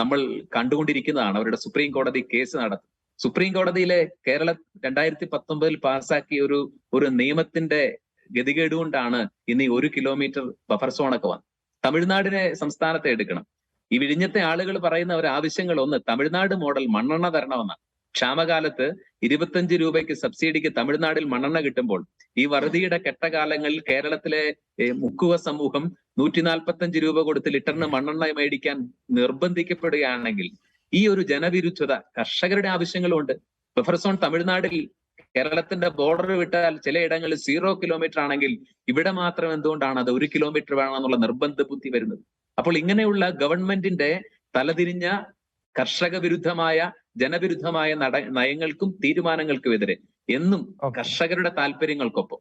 [SPEAKER 2] നമ്മൾ കണ്ടുകൊണ്ടിരിക്കുന്നതാണ്. അവരുടെ സുപ്രീം കോടതി കേസ് നടത്തും. സുപ്രീം കോടതിയിലെ കേരള രണ്ടായിരത്തി പത്തൊമ്പതിൽ പാസാക്കിയ ഒരു ഒരു നിയമത്തിന്റെ ഗതികേടുകൊണ്ടാണ് ഇനി ഒരു കിലോമീറ്റർ ബഫർ സോണൊക്കെ വന്നത്. തമിഴ്നാടിനെ സംസ്ഥാനത്തെ എടുക്കണം. ഈ വിഴിഞ്ഞത്തെ ആളുകൾ പറയുന്ന ഒരു ആവശ്യങ്ങൾ ഒന്ന് തമിഴ്നാട് മോഡൽ മണ്ണെണ്ണ തരണമെന്നാണ്. ക്ഷാമകാലത്ത് ഇരുപത്തഞ്ച് രൂപയ്ക്ക് സബ്സിഡിക്ക് തമിഴ്നാട്ടിൽ മണ്ണെണ്ണ കിട്ടുമ്പോൾ ഈ വറുതിയുടെ കെട്ടകാലങ്ങളിൽ കേരളത്തിലെ മുക്കുവ സമൂഹം നൂറ്റി നാൽപ്പത്തഞ്ച് രൂപ കൊടുത്ത് ലിറ്ററിന് മണ്ണെണ്ണ മേടിക്കാൻ നിർബന്ധിക്കപ്പെടുകയാണെങ്കിൽ ഈ ഒരു ജനവിരുദ്ധത കർഷകരുടെ ആവശ്യങ്ങളുമുണ്ട്. ബഫർസോൺ തമിഴ്നാട്ടിൽ കേരളത്തിന്റെ ബോർഡർ വിട്ടാൽ ചിലയിടങ്ങളിൽ സീറോ കിലോമീറ്റർ ആണെങ്കിൽ ഇവിടെ മാത്രം എന്തുകൊണ്ടാണ് അത് ഒരു കിലോമീറ്റർ വേണമെന്നുള്ള നിർബന്ധ ബുദ്ധി വരുന്നത്? അപ്പോൾ ഇങ്ങനെയുള്ള ഗവൺമെന്റിന്റെ തലതിരിഞ്ഞ കർഷക വിരുദ്ധമായ ജനവിരുദ്ധമായ നട നയങ്ങൾക്കും തീരുമാനങ്ങൾക്കും എതിരെ എന്നും കർഷകരുടെ താല്പര്യങ്ങൾക്കൊപ്പം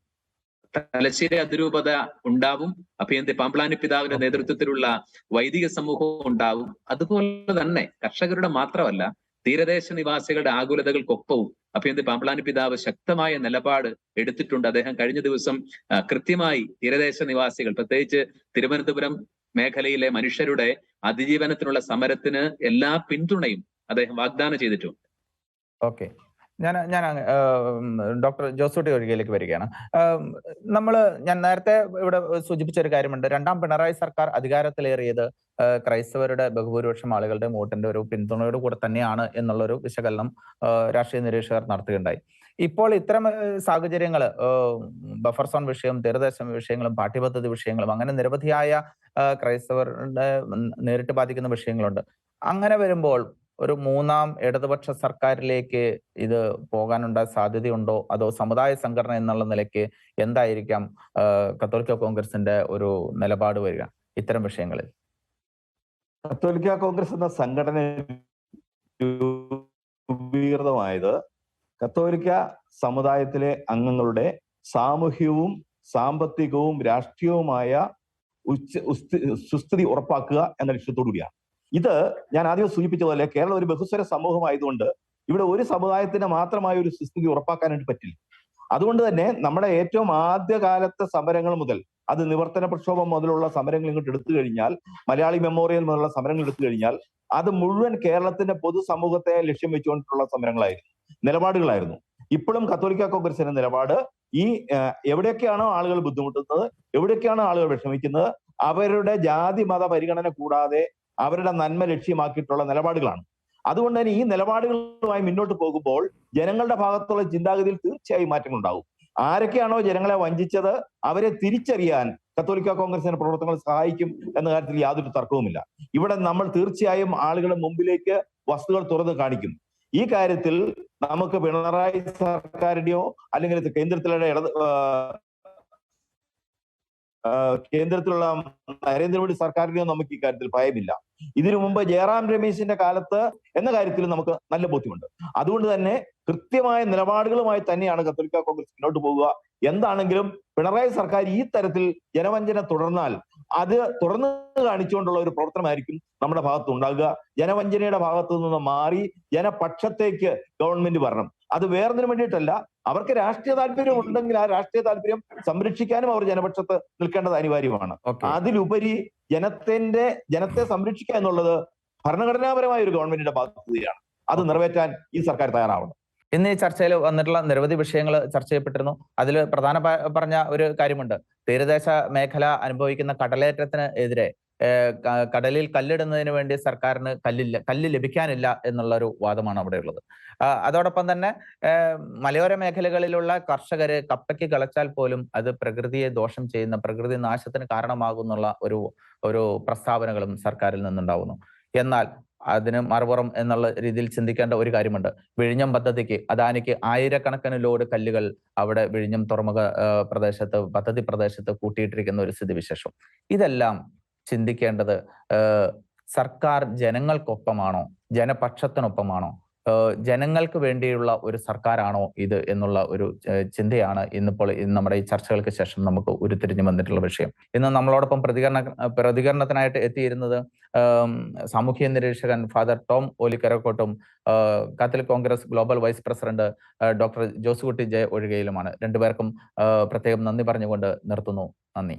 [SPEAKER 2] തലശ്ശേരി അതിരൂപത ഉണ്ടാവും അഭിയന്തി പാമ്പ്ലാനി പിതാവിന്റെ നേതൃത്വത്തിലുള്ള വൈദിക സമൂഹവും ഉണ്ടാവും. അതുപോലെ തന്നെ കർഷകരുടെ മാത്രമല്ല തീരദേശ നിവാസികളുടെ ആകുലതകൾക്കൊപ്പവും അഭിയന്തി പാമ്പ്ലാനി പിതാവ് ശക്തമായ നിലപാട് എടുത്തിട്ടുണ്ട്. അദ്ദേഹം കഴിഞ്ഞ ദിവസം കൃത്യമായി തീരദേശ നിവാസികൾ പ്രത്യേകിച്ച് തിരുവനന്തപുരം മേഖലയിലെ മനുഷ്യരുടെ അതിജീവനത്തിനുള്ള സമരത്തിന് എല്ലാ പിന്തുണയും അദ്ദേഹം വാഗ്ദാനം ചെയ്തിട്ടുണ്ട്.
[SPEAKER 1] ഓക്കെ. ഞാൻ ഞാൻ ഡോക്ടർ ജോസൂട്ടി ഒഴികയിലേക്ക് വരികയാണ്. നമ്മൾ ഞാൻ നേരത്തെ ഇവിടെ സൂചിപ്പിച്ച ഒരു കാര്യമുണ്ട്. രണ്ടാം പിണറായി സർക്കാർ അധികാരത്തിലേറിയത് ക്രൈസ്തവരുടെ ബഹുഭൂരിപക്ഷം ആളുകളുടെ വോട്ടിന്റെ ഒരു പിന്തുണയോട് കൂടെ തന്നെയാണ് എന്നുള്ളൊരു വിശകലനം രാഷ്ട്രീയ നിരീക്ഷകർ നടത്തുകയുണ്ടായി. ഇപ്പോൾ ഇത്തരം സാഹചര്യങ്ങൾ ബഫർ സോൺ വിഷയം തീരദേശ വിഷയങ്ങളും പാഠ്യപദ്ധതി വിഷയങ്ങളും അങ്ങനെ നിരവധിയായ ക്രൈസ്തവരുടെ നേരിട്ട് ബാധിക്കുന്ന വിഷയങ്ങളുണ്ട്. അങ്ങനെ വരുമ്പോൾ ഒരു മൂന്നാം ഇടതുപക്ഷ സർക്കാരിലേക്ക് ഇത് പോകാനുണ്ട സാധ്യതയുണ്ടോ? അതോ സമുദായ സംഘടന എന്നുള്ള നിലയ്ക്ക് എന്തായിരിക്കാം കത്തോലിക്ക കോൺഗ്രസിന്റെ ഒരു നിലപാട് വരിക ഇത്തരം വിഷയങ്ങളിൽ?
[SPEAKER 3] കത്തോലിക്ക കോൺഗ്രസ് എന്ന സംഘടന രൂപീകൃതമായത് കത്തോലിക്ക സമുദായത്തിലെ അംഗങ്ങളുടെ സാമൂഹ്യവും സാമ്പത്തികവും രാഷ്ട്രീയവുമായ ഉച്ച സുസ്ഥിതി ഉറപ്പാക്കുക എന്ന ലക്ഷ്യത്തോടു കൂടിയാണ്. ഇത് ഞാൻ ആദ്യം സൂചിപ്പിച്ചതല്ലേ കേരളം ഒരു ബഹുസ്വര സമൂഹമായതുകൊണ്ട് ഇവിടെ ഒരു സമുദായത്തിന് മാത്രമായ ഒരു സുസ്ഥിതി ഉറപ്പാക്കാനായിട്ട് പറ്റില്ല. അതുകൊണ്ട് തന്നെ നമ്മുടെ ഏറ്റവും ആദ്യകാലത്തെ സമരങ്ങൾ മുതൽ അത് നിവർത്തന പ്രക്ഷോഭം മുതലുള്ള സമരങ്ങൾ ഇങ്ങോട്ട് എടുത്തു കഴിഞ്ഞാൽ മലയാളി മെമ്മോറിയൽ മുതലുള്ള സമരങ്ങൾ എടുത്തു കഴിഞ്ഞാൽ അത് മുഴുവൻ കേരളത്തിന്റെ പൊതുസമൂഹത്തെ ലക്ഷ്യം വെച്ചുകൊണ്ടുള്ള സമരങ്ങളായിരുന്നു. നിലപാടുകളായിരുന്നു. ഇപ്പോഴും കത്തോലിക്ക കോൺഗ്രസിന്റെ നിലപാട് ഈ എവിടെയൊക്കെയാണോ ആളുകൾ ബുദ്ധിമുട്ടുന്നത് എവിടെയൊക്കെയാണോ ആളുകൾ വിഷമിക്കുന്നത് അവരുടെ ജാതി മത പരിഗണന കൂടാതെ അവരുടെ നന്മ ലക്ഷ്യമാക്കിയിട്ടുള്ള നിലപാടുകളാണ്. അതുകൊണ്ട് തന്നെ ഈ നിലപാടുകളുമായി മുന്നോട്ട് പോകുമ്പോൾ ജനങ്ങളുടെ ഭാഗത്തുള്ള ചിന്താഗതിയിൽ തീർച്ചയായും മാറ്റങ്ങൾ ഉണ്ടാവും ആരൊക്കെയാണോ ജനങ്ങളെ വഞ്ചിച്ചത് അവരെ തിരിച്ചറിയാൻ കത്തോലിക്ക കോൺഗ്രസിന്റെ പ്രവർത്തനങ്ങൾ സഹായിക്കും എന്ന കാര്യത്തിൽ യാതൊരു തർക്കവുമില്ല. ഇവിടെ നമ്മൾ തീർച്ചയായും ആളുകളുടെ മുമ്പിലേക്ക് വസ്തുക്കൾ തുറന്ന് കാണിക്കും. ഈ കാര്യത്തിൽ നമുക്ക് പിണറായി സർക്കാരിന്റെയോ അല്ലെങ്കിൽ കേന്ദ്രത്തിലുള്ള ഇടത് കേന്ദ്രത്തിലുള്ള നരേന്ദ്രമോദി സർക്കാരിനെയോ നമുക്ക് ഈ കാര്യത്തിൽ ഭയമില്ല. ഇതിനു മുമ്പ് ജയറാം രമേശിന്റെ കാലത്ത് എന്ന കാര്യത്തിൽ നമുക്ക് നല്ല ബോധ്യമുണ്ട്. അതുകൊണ്ട് തന്നെ കൃത്യമായ നിലപാടുകളുമായി തന്നെയാണ് കത്തോലിക്ക കോൺഗ്രസ് മുന്നോട്ട് പോവുക. എന്താണെങ്കിലും പിണറായി സർക്കാർ ഈ തരത്തിൽ ജനവഞ്ചന തുടർന്നാൽ അത് തുറന്നു കാണിച്ചുകൊണ്ടുള്ള ഒരു പ്രവർത്തനമായിരിക്കും നമ്മുടെ ഭാഗത്ത് ഉണ്ടാകുക ജനവഞ്ചനയുടെ ഭാഗത്തു നിന്ന് മാറി ജനപക്ഷത്തേക്ക് ഗവൺമെന്റ് വരണം. അത് വേറൊന്നിനു വേണ്ടിയിട്ടല്ല അവർക്ക് രാഷ്ട്രീയ താല്പര്യം ഉണ്ടെങ്കിൽ ആ രാഷ്ട്രീയ താല്പര്യം സംരക്ഷിക്കാനും അവർ ജനപക്ഷത്ത് നിൽക്കേണ്ടത് അനിവാര്യമാണ്. അതിലുപരി ജനത്തിന്റെ ജനത്തെ സംരക്ഷിക്കുക എന്നുള്ളത് ഭരണഘടനാപരമായ ഒരു ഗവൺമെന്റിന്റെ ബാധ്യതയാണ്. അത് നിറവേറ്റാൻ ഈ സർക്കാർ തയ്യാറാവണം.
[SPEAKER 1] ഇന്ന് ഈ ചർച്ചയിൽ വന്നിട്ടുള്ള നിരവധി വിഷയങ്ങൾ ചർച്ച ചെയ്യപ്പെട്ടിരുന്നു. അതിൽ പ്രധാന പറഞ്ഞ ഒരു കാര്യമുണ്ട്. തീരദേശ മേഖല അനുഭവിക്കുന്ന കടലേറ്റത്തിന് എതിരെ കടലിൽ കല്ലിടുന്നതിന് വേണ്ടി സർക്കാരിന് കല്ലില്ല കല്ല് ലഭിക്കാനില്ല എന്നുള്ള ഒരു വാദമാണ് അവിടെ ഉള്ളത് അതോടൊപ്പം തന്നെ മലയോര മേഖലകളിലുള്ള കർഷകര് കപ്പയ്ക്ക് കളച്ചാൽ പോലും അത് പ്രകൃതിയെ ദോഷം ചെയ്യുന്ന പ്രകൃതി നാശത്തിന് കാരണമാകുന്നുള്ള ഒരു ഒരു പ്രസ്താവനകളും സർക്കാരിൽ നിന്നുണ്ടാവുന്നു. എന്നാൽ അതിന് മറുപുറം എന്നുള്ള രീതിയിൽ ചിന്തിക്കേണ്ട ഒരു കാര്യമുണ്ട്. വിഴിഞ്ഞം പദ്ധതിക്ക് അദാനിക്ക് ആയിരക്കണക്കിന് ലോഡ് കല്ലുകൾ അവിടെ വിഴിഞ്ഞം തുറമുഖ പ്രദേശത്ത് പദ്ധതി പ്രദേശത്ത് കൂട്ടിയിട്ടിരിക്കുന്ന ഒരു സ്ഥിതിവിശേഷം. ഇതെല്ലാം ചിന്തിക്കേണ്ടത് സർക്കാർ ജനങ്ങൾക്കൊപ്പമാണോ? ജനപക്ഷത്തിനൊപ്പമാണോ? ജനങ്ങൾക്ക് വേണ്ടിയുള്ള ഒരു സർക്കാരാണോ ഇത് എന്നുള്ള ഒരു ചിന്തയാണ് ഇന്നിപ്പോൾ ഇന്ന് നമ്മുടെ ഈ ചർച്ചകൾക്ക് ശേഷം നമുക്ക് ഉരുത്തിരിഞ്ഞു വന്നിട്ടുള്ള വിഷയം. ഇന്ന് നമ്മളോടൊപ്പം പ്രതികരണ പ്രതികരണത്തിനായിട്ട് എത്തിയിരുന്നത് സാമൂഹ്യ നിരീക്ഷകൻ father Tom ഓലിക്കരക്കോട്ടും Catholic Congress global vice president doctor Josukutty J ഒഴികയിലുമാണ്. രണ്ടുപേർക്കും പ്രത്യേകം നന്ദി പറഞ്ഞുകൊണ്ട് നിർത്തുന്നു. നന്ദി.